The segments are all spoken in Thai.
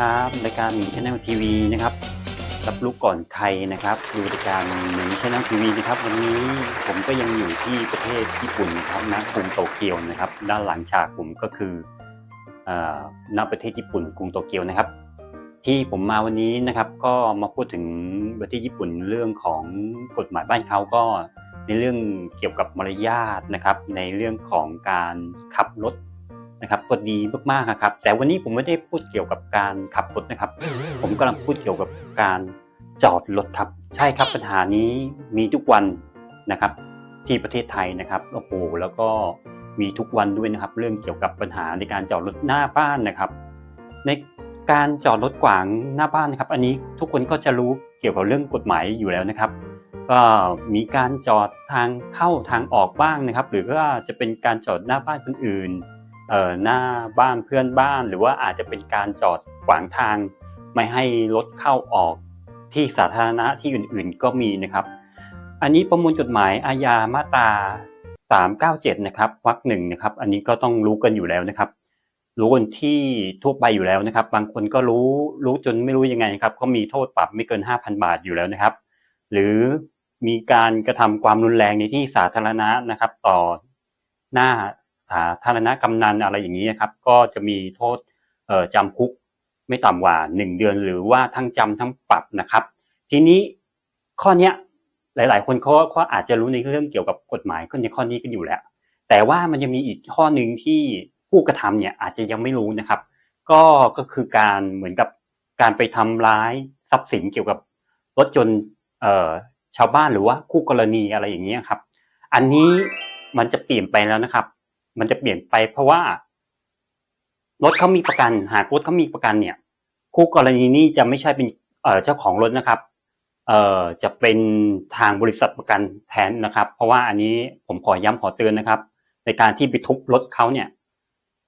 ครับรายการหมีชแนลทีวีนะครับรับรู้ก่อนใครนะครับดูรายการหมีชแนลทีวีนะครับ วันนี้ผมก็ยังอยู่ที่ประเทศญี่ปุ่นนะครับณกรุงโตเกียวนะครับ ด้านหลังฉากผมก็คือเอ่อณประเทศญี่ปุ่นกรุงโตเกียวนะครับ ที่ผมมาวันนี้นะครับ ก็มาพูดถึงประเทศญี่ปุ่นเรื่องของกฎหมายบ้านเขาก็ในเรื่องเกี่ยวกับมารยาทนะครับ ในเรื่องของการขับรถ นะครับก็ดีมากๆนะครับ แต่วันนี้ผมไม่ได้พูดเกี่ยวกับการขับรถนะครับ ผมกำลังพูดเกี่ยวกับการจอดรถครับ ใช่ครับปัญหานี้มีทุกวันนะครับ ที่ประเทศไทยนะครับโอ้โหแล้วก็มีทุกวันด้วยนะครับ เรื่องเกี่ยวกับปัญหาในการจอดรถหน้าบ้านนะครับ ในการจอดรถขวางหน้าบ้านนะครับ อันนี้ทุกคนก็จะรู้เกี่ยวกับเรื่องกฎหมายอยู่แล้วนะครับ ก็มีการจอดทางเข้าทางออกบ้างนะครับ หรือว่าจะเป็นการจอดหน้าบ้านคนอื่น หน้าบ้านเพื่อนบ้าน หรือว่าอาจจะเป็นการจอดขวางทาง ไม่ให้รถเข้าออกที่สาธารณะที่อื่นๆก็มีนะครับ อันนี้ประมวลกฎหมายอาญามาตรา397นะครับวรรคหนึ่งนะครับ อันนี้ก็ต้องรู้กันอยู่แล้วนะครับ รู้กันที่ทั่วไปอยู่แล้วนะครับ บางคนก็รู้รู้จนไม่รู้ยังไงครับก็มีโทษปรับไม่เกิน 5,000 บาทอยู่แล้วนะครับ หรือมีการกระทำความรุนแรงในที่สาธารณะนะครับ ต่อหน้า ธารณะกำนันอะไรอย่างนี้ครับ ก็จะมีโทษจำคุกไม่ต่ำกว่า 1 เดือน หรือว่าทั้งจำทั้งปรับนะครับ ทีนี้ข้อนี้ยหลาย ๆ คนเขาก็อาจจะรู้ในเรื่องเกี่ยวกับกฎหมายข้อนี้ข้อนี้กันอยู่แล้ว แต่ว่ามันจะมีอีกข้อหนึ่งที่ผู้กระทำเนี่ยอาจจะยังไม่รู้นะครับ ก็ก็คือการเหมือนกับการไปทำร้ายทรัพย์สินเกี่ยวกับรถยนต์ชาวบ้านหรือว่าคู่กรณีอะไรอย่างเงี้ครับ อันนี้มันจะเปลี่ยนไปแล้วนะครับ มันจะเปลี่ยนไปเพราะว่ารถเขามีประกัน หากรถเขามีประกันเนี่ย คู่กรณีนี่จะไม่ใช่เป็นเจ้าของรถนะครับเอ่อจะเป็นทางบริษัทประกันแทนนะครับ เพราะว่าอันนี้ผมขอย้ำขอเตือนนะครับ ในการที่ไปทุบรถเขาเนี่ย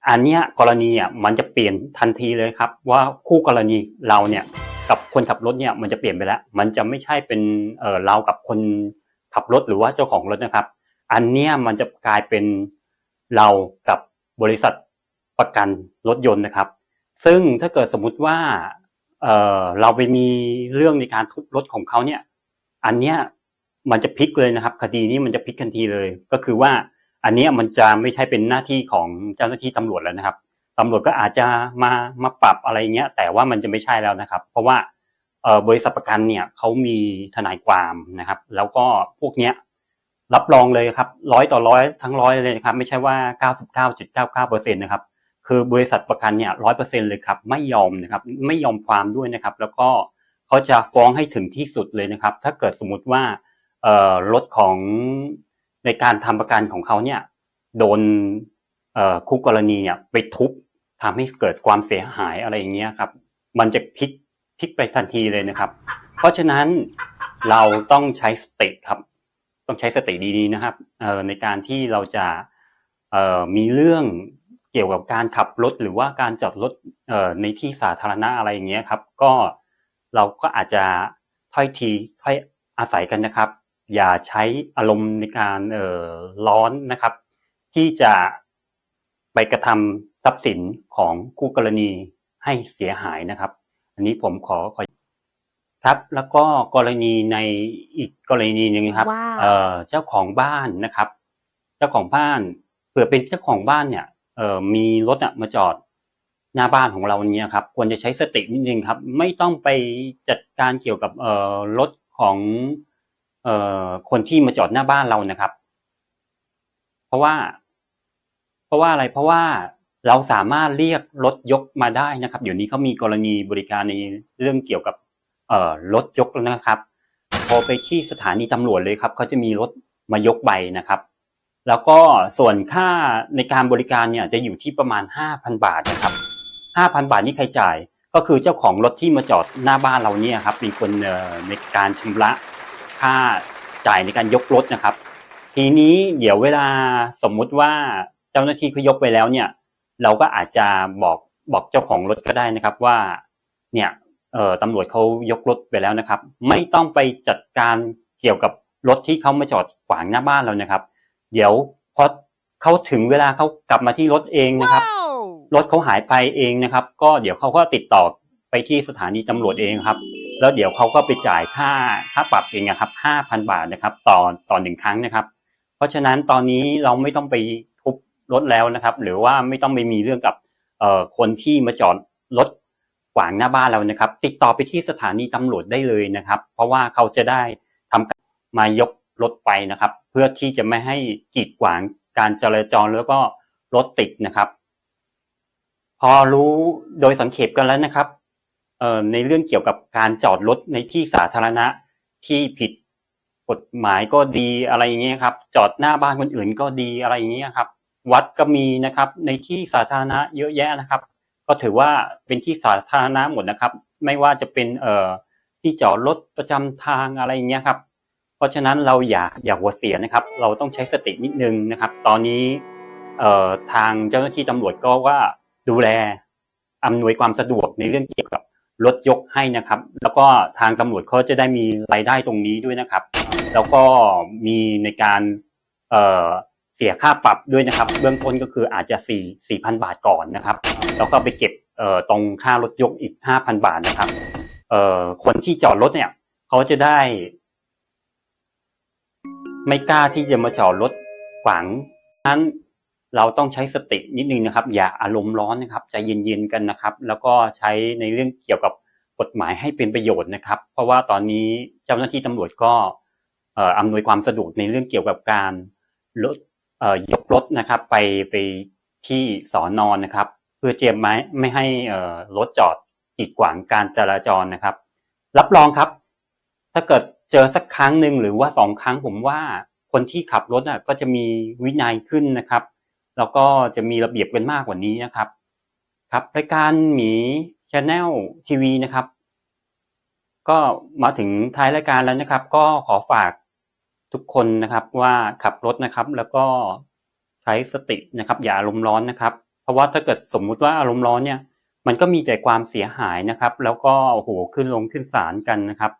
อันเนี้ยกรณีอะมันจะเปลี่ยนทันทีเลยครับ ว่าคู่กรณีเราเนี่ยกับคนขับรถเนี่ยมันจะเปลี่ยนไปแล้ว มันจะไม่ใช่เป็นเออเรากับคนขับรถหรือว่าเจ้าของรถนะครับ อันเนี้ยมันจะกลายเป็น เรากับบริษัทประกันรถยนต์นะครับ ซึ่งถ้าเกิดสมมุติว่าเเราไปมีเรื่องในการทุบรถของเขาเนี่ย อันเนี้ยมันจะพลิกเลยนะครับ คดีนี้มันจะพลิกทันทีเลย ก็คือว่าอันเนี้ยมันจะไม่ใช่เป็นหน้าที่ของเจ้าหน้าที่ตำรวจแล้วนะครับตำรวจก็อาจจะมามาปรับอะไรเงี้ย แต่ว่ามันจะไม่ใช่แล้วนะครับ เพราะว่าบริษัทประกันเนี่ยเขามีทนายความนะครับ แล้วก็พวกเนี้ย รับรองเลยครับร้อยต่อร้อยทั้งร้อยเลยนะครับ ไม่ใช่ว่าเก้าสิบเก้าจุดเก้าเก้าเปอร์เซ็นต์นะครับคือบริษัทประกันเนี่ยร้อยเปอร์เซ็นเลยครับไม่ยอมนะครับไม่ยอมความด้วยนะครับ แล้วก็เขาจะฟ้องให้ถึงที่สุดเลยนะครับ ถ้าเกิดสมมุติว่ารถของในการทำประกันของเขาเนี่ยโดนคู่กรณีเนี่ยไปทุบทำให้เกิดความเสียหายอะไรอย่างเงี้ยครับ มันจะพลิกพลิกไปทันทีเลยนะครับ เพราะฉะนั้นเราต้องใช้สติครับ ต้องใช้สติดีๆนะครับในการที่เราจะมีเรื่องเกี่ยวกับการขับรถหรือว่าการจอดรถในที่สาธารณะอะไรอย่างเงี้ยครับ ก็เราก็อาจจะถ้อยทีถ้อยอาศัยกันนะครับ อย่าใช้อารมณ์ในการร้อนนะครับ ที่จะไปกระทำทรัพย์สินของคู่กรณีให้เสียหายนะครับ อันนี้ผมขอขอ ครับแล้วก็กรณีในอีกกรณีหนึ่งครับว้าวเอ่อเจ้าของบ้านนะครับ เจ้าของบ้านเผื่อเป็นเจ้าของบ้านเนี่ยเอ่อมีรถอะมาจอดหน้าบ้านของเราเนี่ยครับ ควรจะใช้สตินิดนึงครับ ไม่ต้องไปจัดการเกี่ยวกับเอ่อรถของเอ่อคนที่มาจอดหน้าบ้านเรานะครับ เพราะว่า เพราะว่าอะไรเพราะว่าเราสามารถเรียกรถยกมาได้นะครับเดี๋ยวนี้เขามีกรณีบริการในเรื่องเกี่ยวกับเอ่อ รถยกแล้วนะครับ พอไปที่สถานีตำรวจเลยครับเขาจะมีรถมายกใบนะครับ แล้วก็ส่วนค่าในการบริการเนี่ยจะอยู่ที่ประมาณ 5,000 บาทนะครับ5,000 บาทนี่ใครจ่าย ก็คือเจ้าของรถที่มาจอดหน้าบ้านเราเนี่ยครับเป็นคนในการชำระค่าจ่ายในการยกรถนะครับ ทีนี้เดี๋ยวเวลาสมมุติว่าเจ้าหน้าที่เขายกไปแล้วเนี่ย เราก็อาจจะบอกบอกเจ้าของรถก็ได้นะครับว่า เนี่ย ตำรวจเขายกรถไปแล้วนะครับ ไม่ต้องไปจัดการเกี่ยวกับรถที่เขามาจอดขวางหน้าบ้านเรานะครับ เดี๋ยวพอเขาถึงเวลาเขากลับมาที่รถเองนะครับว้าวรถเขาหายไปเองนะครับ ก็เดี๋ยวเขาก็ติดต่อไปที่สถานีตำรวจเองครับ แล้วเดี๋ยวเขาก็ไปจ่ายค่าค่าปรับเองนะครับห้าพันบาทนะครับ ต่อต่อหนึ่งครั้งนะครับ เพราะฉะนั้นตอนนี้เราไม่ต้องไปทุบรถแล้วนะครับ หรือว่าไม่ต้องไปมีเรื่องกับเอ่อคนที่มาจอดรถ ขวางหน้าบ้านเรานะครับ ติดต่อไปที่สถานีตำรวจได้เลยนะครับ เพราะว่าเขาจะได้ทำกามายกรถไปนะครับ เพื่อที่จะไม่ให้กีดขวางการจราจรแล้วก็รถติดนะครับ พอรู้โดยสังเขปกันแล้วนะครับในเรื่องเกี่ยวกับการจอดรถในที่สาธารณะที่ผิดกฎหมายก็ดีอะไรอย่างเงี้ยครับ จอดหน้าบ้านคนอื่นก็ดีอะไรอย่างเงี้ยครับ วัดก็มีนะครับ ในที่สาธารณะเยอะแยะนะครับ ก็ถือว่าเป็นที่สาธารณะหมดนะครับ ไม่ว่าจะเป็นเอ่อที่จอดรถประจำทางอะไรอย่างเงี้ยครับ เพราะฉะนั้นเราอย่าอย่าหัวเสียนะครับ เราต้องใช้สตินิดนึงนะครับ ตอนนี้เอ่อทางเจ้าหน้าที่ตำรวจก็ว่าดูแลอำนวยความสะดวกในเรื่องเกี่ยวกับรถยกให้นะครับ แล้วก็ทางตำรวจเขาจะได้มีรายได้ตรงนี้ด้วยนะครับ แล้วก็มีในการเอ่อ เสียค่าปรับด้วยนะครับ เบื้องต้นก็คืออาจจะสี่สี่พันบาทก่อนนะครับแล้วก็ไปเก็บตรงค่ารถยกอีกห้าพันบาทนะครับคนที่จอดรถเนี่ยเขาจะได้ ไม่กล้าที่จะมาจอดรถขวางนั้นเราต้องใช้สตินิดนึงนะครับ อย่าอารมณ์ร้อนนะครับใจเย็นๆกันนะครับ แล้วก็ใช้ในเรื่องเกี่ยวกับกฎหมายให้เป็นประโยชน์นะครับ เพราะว่าตอนนี้เจ้าหน้าที่ตำรวจก็อำนวยความสะดวกในเรื่องเกี่ยวกับการลด ยกรถนะครับไปไปที่สอนอนนะครับ เพื่อเจียมไม้ไม่ให้รถจอดกีดขวางการจราจรนะครับ รับรองครับ ถ้าเกิดเจอสักครั้งหนึ่งหรือว่าสองครั้งผมว่าคนที่ขับรถอะก็จะมีวินัยขึ้นนะครับ แล้วก็จะมีระเบียบกันมากกว่านี้นะครับ ครับรายการหมีชาแนลทีวีนะครับ ก็มาถึงท้ายรายการแล้วนะครับ ก็ขอฝาก ทุกคนนะครับว่าขับรถนะครับ แล้วก็ใช้สตินะครับ อย่าอารมณ์ร้อนนะครับ เพราะว่าถ้าเกิดสมมุติว่าอารมณ์ร้อนเนี่ย มันก็มีแต่ความเสียหายนะครับ แล้วก็โอ้โหขึ้นลงขึ้นศาลกันนะครับ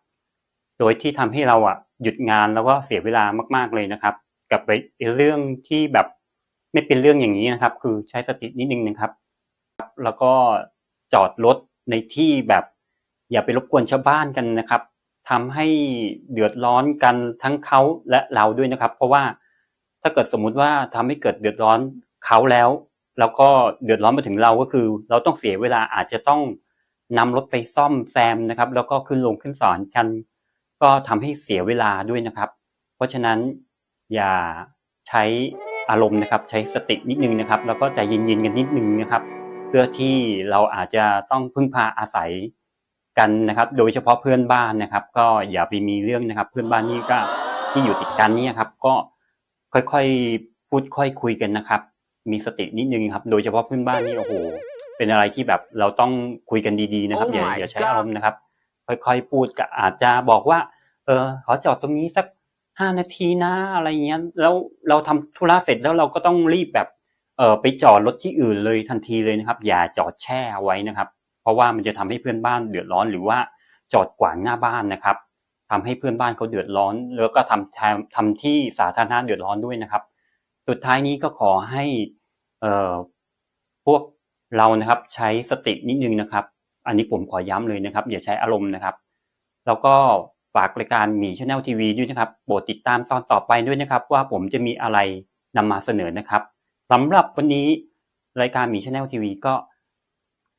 โดยที่ทำให้เราอะหยุดงานแล้วก็เสียเวลามาก ๆเลยนะครับ กับไปเรื่องที่แบบไม่เป็นเรื่องอย่างนี้นะครับ คือใช้สตินิดนึงนะครับ แล้วก็จอดรถในที่แบบ อย่าไปรบกวนชาวบ้านกันนะครับ ทำให้เดือดร้อนกันทั้งเขาและเราด้วยนะครับ เพราะว่าถ้าเกิดสมมุติว่าทำให้เกิดเดือดร้อนเขาแล้ว แล้วก็เดือดร้อนมาถึงเราก็คือ เราต้องเสียเวลาอาจจะต้องนำรถไปซ่อมแซมนะครับ แล้วก็ขึ้นลงขึ้นศาลกัน ก็ทำให้เสียเวลาด้วยนะครับ เพราะฉะนั้นอย่าใช้อารมณ์นะครับ ใช้สตินิดนึงนะครับ แล้วก็ใจเย็นๆกันนิดนึงนะครับ เพื่อที่เราอาจจะต้องพึ่งพาอาศัย กันนะครับ โดยเฉพาะเพื่อนบ้านนะครับ ก็อย่าไปมีเรื่องนะครับ เพื่อนบ้านนี่ก็ที่อยู่ติดกันนี่ครับ ก็ค่อยๆพูดค่อยคุยกันนะครับ มีสตินิดนึงครับ โดยเฉพาะเพื่อนบ้านนี่โอ้โหเป็นอะไรที่แบบเราต้องคุยกันดีๆนะครับ Oh อย่า my อย่าใช้อารมณ์นะครับ ค่อยๆพูดก็อาจจะบอกว่า เออขอจอดตรงนี้สักห้านาทีนะอะไรเงี้ยแล้วเราทำธุระเสร็จแล้วเราก็ต้องรีบแบบเออไปจอดรถที่อื่นเลยทันทีเลยนะครับ อย่าจอดแช่เอาไว้นะครับ เพราะว่ามันจะทำให้เพื่อนบ้านเดือดร้อนหรือว่าจอดขวางหน้าบ้านนะครับทำให้เพื่อนบ้านเขาเดือดร้อน แล้วก็ทำทำทำที่สาธารณะเดือดร้อนด้วยนะครับ สุดท้ายนี้ก็ขอให้เอ่อพวกเรานะครับใช้สตินิดนึงนะครับ อันนี้ผมขอย้ำเลยนะครับอย่าใช้อารมณ์นะครับ แล้วก็ฝากรายการหมีชาแนลทีวีด้วยนะครับโปรดติดตามตอนต่อไปด้วยนะครับ ว่าผมจะมีอะไรนำมาเสนอนะครับสำหรับวันนี้รายการหมีชาแนลทีวีก็